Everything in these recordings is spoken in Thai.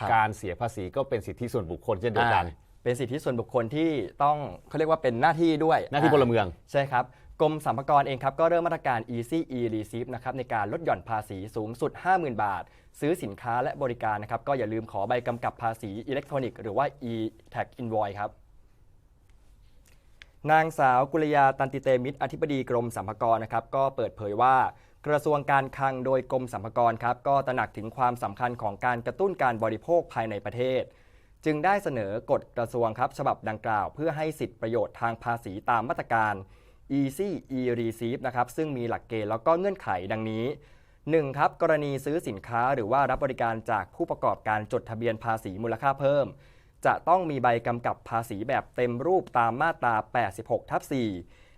ครับการเสียภาษีก็เป็นสิทธิส่วนบุคคลเช่นเดียวกันอ่าเป็นสิทธิส่วนบุคคลที่ต้องเขาเรียกว่าเป็นหน้าที่ด้วยหน้าที่พลเมืองใช่ครับกรมสรรพากรเองครับก็เริ่มมาตรการ Easy e Receipt นะครับในการลดหย่อนภาษีสูงสุด 50,000 บาท ซื้อสินค้าและบริการนะครับก็อย่าลืมขอใบกำกับภาษีอิเล็กทรอนิกส์หรือว่า e-tax invoice ครับนางสาวกุลยาตันติเตมิตรอธิบดีกรมสรรพากรนะครับก็เปิดเผยว่า กระทรวงการคลังโดยกรมสรรพากรครับก็ตระหนักถึงความสำคัญของการกระตุ้นการบริโภคภายในประเทศ จึงได้เสนอกฎกระทรวงครับฉบับดังกล่าว เพื่อให้สิทธิประโยชน์ทางภาษีตามมาตรการ Easy e Receipt นะครับซึ่งมีหลักเกณฑ์แล้วก็เงื่อนไขดังนี้ 1. ครับกรณีซื้อสินค้าหรือว่ารับบริการจากผู้ประกอบการจดทะเบียนภาษีมูลค่าเพิ่ม จะต้องมีใบกำกับภาษีแบบเต็มรูปตามมาตรา 86ทับ4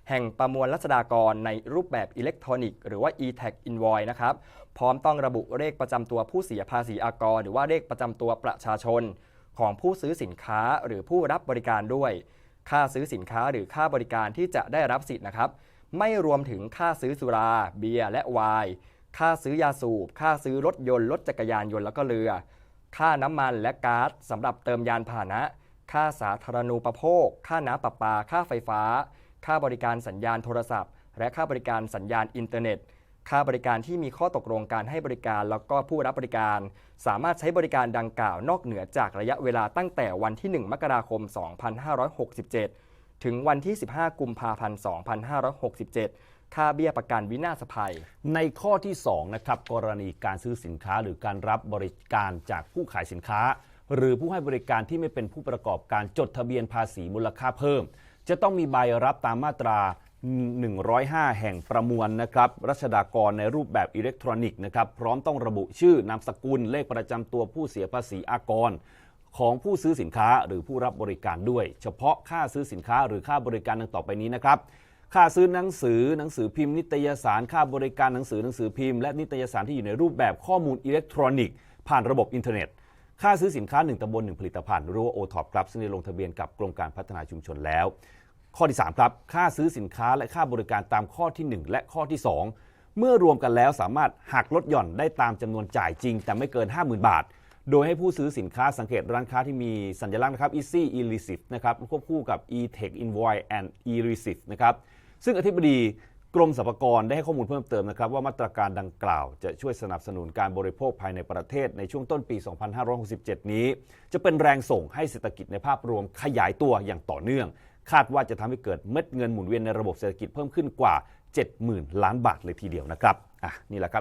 แห่งประมวลรัษฎากรในรูปแบบอิเล็กทรอนิกส์หรือว่า e-tax invoice นะครับพร้อมต้องระบุเลขประจำตัวผู้เสียภาษีอากร หรือว่าเลขประจำตัวประชาชน ของผู้ซื้อสินค้าหรือผู้รับบริการด้วย ค่าซื้อสินค้าหรือค่าบริการที่จะได้รับสิทธิ์นะครับ ไม่รวมถึงค่าซื้อสุรา เบียร์และไวน์ค่าซื้อยาสูบ ค่าซื้อรถยนต์รถจักรยานยนต์แล้วก็เรือ ค่าน้ำมันและก๊าซสำหรับเติมยานพาหนะ ค่าสาธารณูปโภค ค่าน้ำประปา ค่าไฟฟ้า ค่าบริการสัญญาณโทรศัพท์ และค่าบริการสัญญาณอินเทอร์เน็ต ค่าบริการที่มีข้อตกลงการให้บริการแล้วก็ผู้รับบริการ สามารถใช้บริการดังกล่าวนอกเหนือจากระยะเวลาตั้งแต่วันที่ 1 มกราคม 2567 ถึงวันที่ 15 กุมภาพันธ์ 2567ค่าเบี้ยประกันวินาศภัย ในข้อที่2นะครับกรณีการซื้อสินค้าหรือการรับบริการจากผู้ขายสินค้า หรือผู้ให้บริการที่ไม่เป็นผู้ประกอบการจดทะเบียนภาษีมูลค่าเพิ่ม จะต้องมีใบรับตามมาตรา 105 แห่งประมวลนะครับรัชดากรในรูปแบบอิเล็กทรอนิกส์นะครับพร้อมต้องระบุชื่อนามสกุลเลขประจำตัวผู้เสียภาษีอากร ของผู้ซื้อสินค้าหรือผู้รับบริการด้วย เฉพาะค่าซื้อสินค้าหรือค่าบริการดังต่อไปนี้นะครับค่าซื้อหนังสือหนังสือพิมพ์นิตยสารค่าบริการหนังสือหนังสือพิมพ์และนิตยสารที่อยู่ในรูปแบบข้อมูลอิเล็กทรอนิกส์ผ่านระบบอินเทอร์เน็ต ค่าซื้อสินค้า 1ตำบล1ผลิตภัณฑ์หรือว่าโอท็อปครับซึ่งได้ลงทะเบียนกับกรมการพัฒนาชุมชนแล้ว ข้อที่ 3 ครับ ค่าซื้อสินค้าและค่าบริการตามข้อที่ 1 และข้อที่ 2 เมื่อรวมกันแล้วสามารถหักลดหย่อนได้ตามจำนวนจ่ายจริง แต่ไม่เกิน 50,000 บาท โดยให้ผู้ซื้อสินค้าสังเกตร้านค้าที่มีสัญลักษณ์นะครับ Easy e r e c e i p t นะครับควบคู่กับ e-tax invoice and e r e c e i p t นะครับซึ่งอธิบดี กรมสรรพากรได้ให้ข้อมูลเพิ่มเติมนะครับว่ามาตรการดังกล่าวจะช่วยสนับสนุนการบริโภคภายในประเทศในช่วงต้นปี 2567 นี้ จะเป็นแรงส่งให้เศรษฐกิจในภาพรวมขยายตัวอย่างต่อเนื่อง คาดว่าจะทำให้เกิดเม็ดเงินหมุนเวียนในระบบเศรษฐกิจเพิ่มขึ้นกว่า 70,000 ล้านบาทเลยทีเดียวนะครับอะนี่แหละครับ